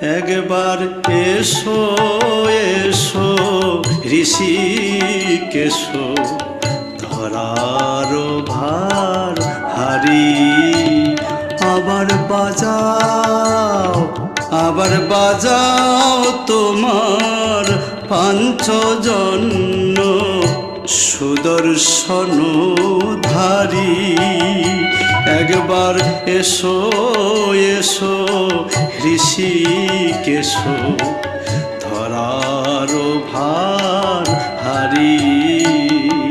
একবার এসো এসো ঋষি কেশো ধরার ভার হারি। আবার বাজাও আবার বাজাও তোমার পাঞ্চজন্য সুদর্শন ধারী একবার এসো এসো ঋষি কেশো ধরার ভার হারি।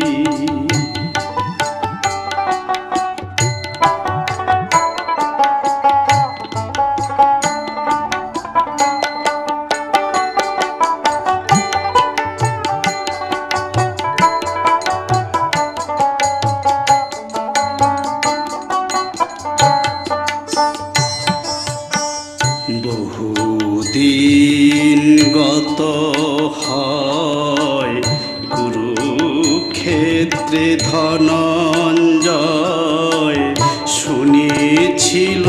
বহুদিন গত হয় কুরুক্ষেত্রে ধনঞ্জয়। শুনেছিল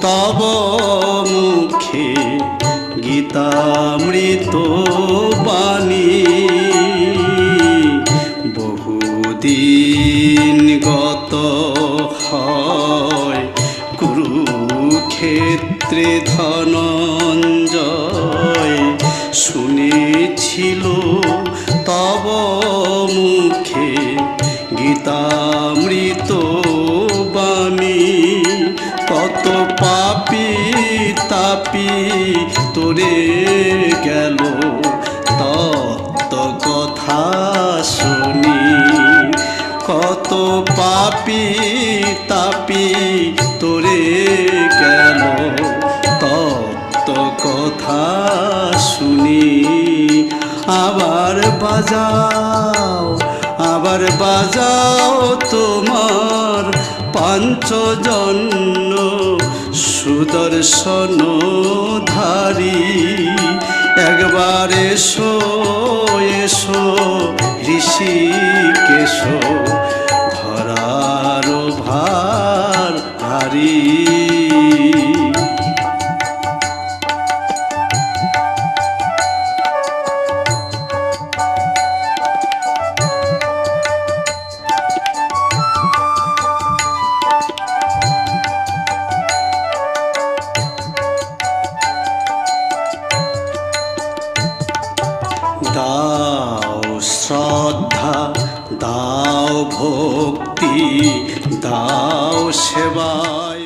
তব মুখে গীতামৃত বাণী। বহুদিন গত হয় কুরুক্ষেত্রে ধনঞ্জয় শুনেছিল তব মুখে গীতামৃত বাণী, কত পাপি তাপি তোরে গেল তত্ত্ব কথা শুনি, কত পাপি তাপি শুনি। আবার বাজাও আবার বাজাও তোমার পাঞ্চজন্য সুদর্শন ধারী। একবার এসো এসো ঋষি কেশো দাও শ্রদ্ধা দাও ভক্তি দাও সেবায়।